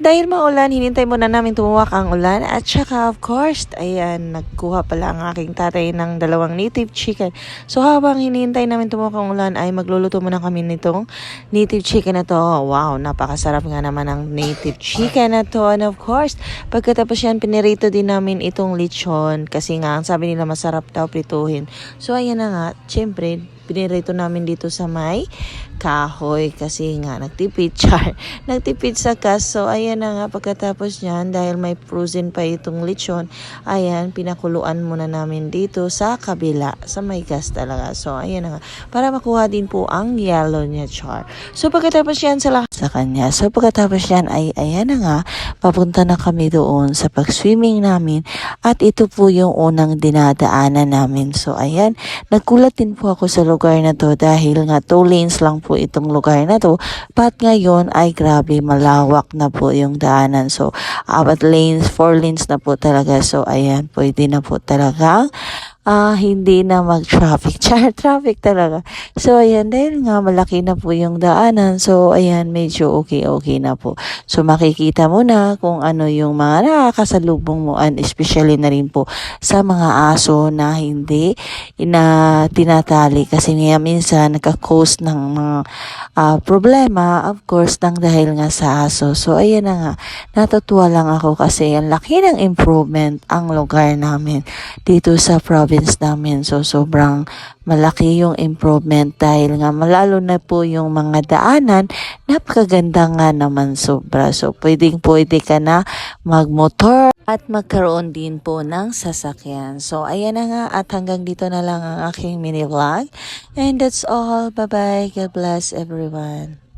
dahil maulan, hinintay muna namin tumuwak ang ulan. At saka, of course, ayan, nagkuha pala ang aking tatay ng dalawang native chicken. So, habang hinintay namin tumuwak ang ulan, ay magluluto muna kami nitong native chicken na to. Wow, napakasarap nga naman ang native chicken na to. And of course, pagkatapos yan, pinirito din namin itong lechon. Kasi nga, ang sabi nila masarap daw prituhin. So, ayan na nga, syempre, pinirito namin dito sa may kahoy kasi nga nagtipid char nagtipid sa gas. So ayan na nga pagkatapos niyan dahil may frozen pa itong lechon ayan pinakuluan muna namin dito sa kabila sa may gas talaga. So ayan na nga para makuha din po ang yellow niya char. So pagkatapos yan sa lakas sa kanya so pagkatapos yan ay ayan na nga papunta na kami doon sa pag-swimming namin at ito po yung unang dinadaanan namin so ayan nagkulat din po ako sa lugar na to dahil nga two lanes lang po itong lugar na to. But ngayon ay grabe malawak na po yung daanan. So apat lanes, four lanes na po talaga. So ayan, pwede na po talaga ah hindi na mag-traffic. Char, traffic talaga. So, ayan, dahil nga malaki na po yung daanan. So, ayan, medyo okay-okay na po. So, makikita mo na kung ano yung mga nakakasalubong mo and especially na rin po sa mga aso na hindi na tinatali kasi nga minsan nagka-cause ng mga ah, problema of course nang dahil nga sa aso. So ayan na nga, natutuwa lang ako kasi ang laki ng improvement ang lugar namin dito sa province namin. So sobrang malaki yung improvement dahil nga malalo na po yung mga daanan, napakaganda nga naman sobra. So pwedeng pwede ka na magmotor at magkaroon din po ng sasakyan. So ayan na nga at hanggang dito na lang ang aking mini vlog. And that's all. Bye-bye. God bless everyone.